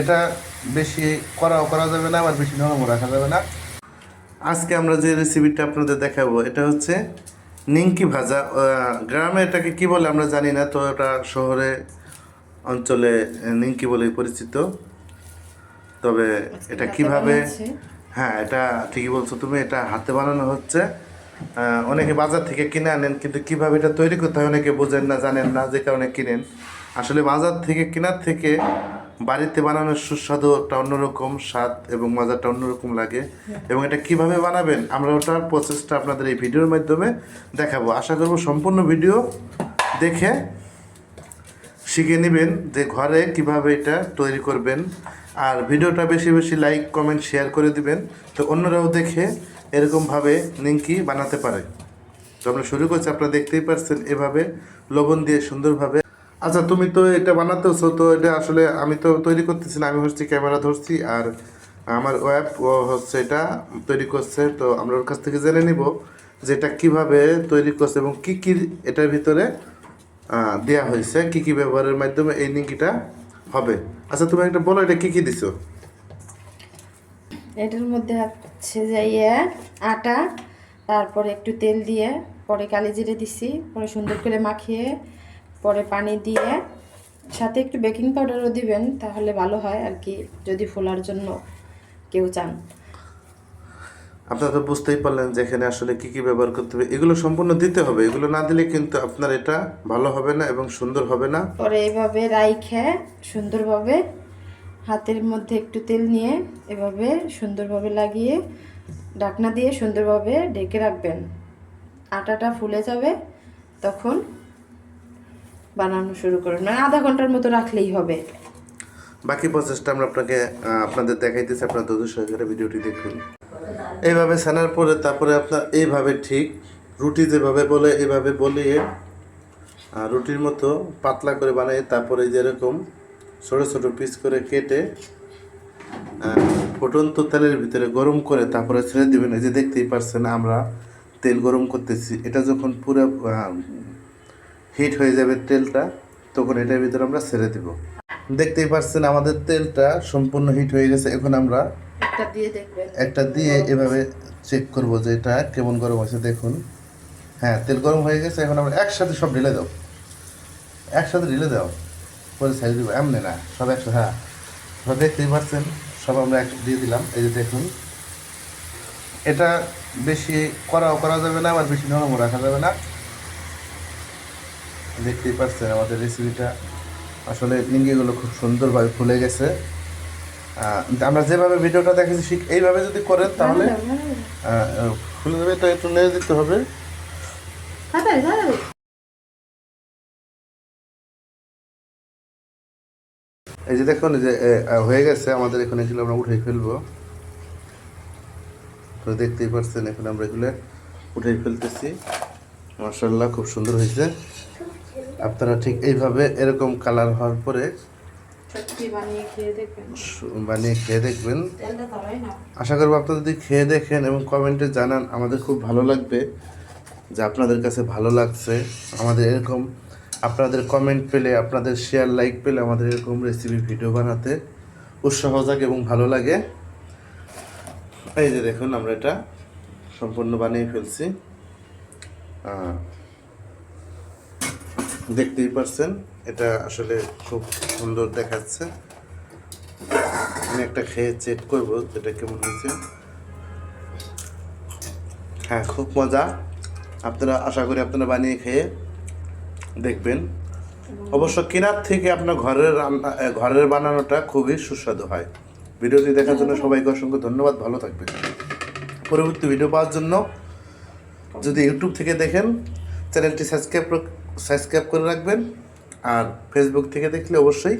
এটা বেশি করাও করা যাবে না আবার বেশি নরমও রাখা যাবে না। আজকে আমরা যে রেসিপিটা আপনাদের দেখাবো এটা হচ্ছে নিমকি ভাজা। গ্রামে এটাকে কি বলে আমরা জানি না তো এটা শহরে অঞ্চলে নিমকি বলে পরিচিত। তবে এটা কীভাবে হ্যাঁ এটা ঠিকই বলছো তুমি এটা হাতে বানানো হচ্ছে। অনেকে বাজার থেকে কিনে আনেন কিন্তু কীভাবে এটা তৈরি করতে হয় অনেকে বোঝেন না জানেন না যে কারণে কিনেন। আসলে বাজার থেকে কেনার থেকে বাড়িতে বানানোর সুস্বাদু একটা অন্যরকম স্বাদ এবং মজাটা অন্যরকম লাগে। এবং এটা কীভাবে বানাবেন আমরা ওটার প্রসেসটা আপনাদের এই ভিডিওর মাধ্যমে দেখাবো। আশা করব সম্পূর্ণ ভিডিও দেখে শিখে নেবেন যে ঘরে কীভাবে এটা তৈরি করবেন। আর ভিডিওটা বেশি বেশি লাইক কমেন্ট শেয়ার করে দিবেন তো অন্যরাও দেখে এরকমভাবে নিমকি বানাতে পারে। তো আমরা শুরু করছি আপনারা দেখতেই পারছেন এভাবে লবণ দিয়ে সুন্দরভাবে আচ্ছা তুমি তো এটা বানাতেছো, তো এটা আসলে আমি তো তৈরি করতেছি না, আমি হচ্ছে ক্যামেরা ধরছি আর আমার ওয়াইফ ও হচ্ছে এটা তৈরি করছে, তো আমরা ওর কাছ থেকে জেনে নিব যে এটা কীভাবে তৈরি করছে এবং কি কি এটার ভিতরে দেয়া হয়েছে, কি কি ব্যবহারের মাধ্যমে এই নিমকিটা হবে। আচ্ছা তুমি একটা বলো, এটা কি কি দিছো? এটার মধ্যে হচ্ছে যে ইয়ে আটা, তারপরে একটু তেল দিয়ে, পরে কালি জিরে দিছি, পরে সুন্দর করে মাখিয়ে পরে পানি দিয়ে সাথে একটু বেকিং পাউডারও দিবেন তাহলে ভালো হয় আর কি যদি ফোলার জন্য কেউ চান। আপনারা তো বুঝতেই পারলেন যে এখানে আসলে কি কি ব্যবহার করতে হবে। এগুলো সম্পূর্ণ দিতে হবে এগুলো না দিলে কিন্তু আপনার এটা ভালো হবে না এবং সুন্দর হবে না। পরে এইভাবে রাইখে সুন্দরভাবে হাতের মধ্যে একটু তেল নিয়ে এভাবে সুন্দরভাবে লাগিয়ে ঢাকনা দিয়ে সুন্দরভাবে ঢেকে রাখবেন। আটাটা ফুলে যাবে তখন বানানো শুরু করবেন মানে আধা ঘণ্টার মতো রাখলেই হবে। বাকি প্রসেসটা আমরা আপনাকে আপনাদের দেখাইতেছি, আপনার ধৈর্য সহকারে ভিডিওটি দেখুন। এইভাবে ছানার পরে, তারপরে আপনার এইভাবে ঠিক, রুটি যেভাবে বলে, এইভাবে বলিয়ে রুটির মতো পাতলা করে বানিয়ে তারপরে যেরকম ছোটো ছোটো পিস করে কেটে ফুটন্ত তেলের ভিতরে গরম করে তারপরে ছেড়ে দিবেন। এই যে দেখতেই পারছেন আমরা তেল গরম করতেছি। এটা যখন পুরো হিট হয়ে যাবে তেলটা তখন এটার ভিতরে আমরা ছেড়ে দিব। দেখতেই পাচ্ছেন আমাদের তেলটা সম্পূর্ণ হিট হয়ে গেছে। এখন আমরা একটা দিয়ে দেখবেন। একটা দিয়ে এভাবে চেক করব যে এটা কেমন গরম আছে দেখুন। হ্যাঁ তেল গরম হয়ে গেছে এখন আমরা একসাথে সব ঢেলে দাও। একসাথে ঢেলে দাও। পরে সাইড দিব। এমনি না সব একসাথে হ্যাঁ। সব দেখতেই পাচ্ছেন সব আমরা এক দিয়ে দিলাম। এই যে দেখুন এটা বেশি করাও করা যাবে না আবার বেশি নরমও রাখা যাবে না। দেখতেই পাচ্ছেন আমাদের রেসিপিটা আসলে লিঙ্গিগুলো খুব সুন্দরভাবে ফুলে গেছে। আমরা যেভাবে ভিডিওটা দেখেছি ঠিক এইভাবে যদি করেন তাহলে ফুলে যাবে তো একটু নেড়ে দিতে হবে। এই যে দেখুন যে হয়ে গেছে আমাদের এখানে এগুলো আমরা উঠে ফেলব। তো দেখতেই পাচ্ছেন এখন আমরা এগুলো উঠে ফেলতেছি। মার্শাল্লাহ খুব সুন্দর হয়েছে। আপনারা ঠিক এইভাবে এরকম কালার হওয়ার পরে বানিয়ে খেয়ে দেখবেন। আশা করব আপনারা যদি খেয়ে দেখেন এবং কমেন্টে জানান আমাদের খুব ভালো লাগবে যে আপনাদের কাছে ভালো লাগছে। আমাদের এরকম আপনাদের কমেন্ট পেলে আপনাদের শেয়ার লাইক পেলে আমাদের এরকম রেসিপি ভিডিও বানাতে উৎসাহ জাগে এবং ভালো লাগে। এই যে দেখুন আমরা এটা সম্পূর্ণ বানিয়ে ফেলছি। দেখতেই পারছেন। এটা আসলে খুব সুন্দর দেখাচ্ছে। আমি একটা খেয়ে চেক করব এটা কেমন হয়েছে। হ্যাঁ খুব মজা। আপনারা, আশা করি আপনারা বানিয়ে খেয়ে দেখবেন। অবশ্য কেনার থেকে আপনার ঘরের রান্না ঘরের বানানোটা খুবই সুস্বাদু হয়। ভিডিওটি দেখার জন্য সবাইকে অসংখ্য ধন্যবাদ। ভালো থাকবেন। পরবর্তী ভিডিও পাওয়ার জন্য যদি ইউটিউব থেকে দেখেন, চ্যানেলটি সাবস্ক্রাইব সাবস্ক্রাইব করে রাখবেন আর ফেসবুক থেকে দেখলে অবশ্যই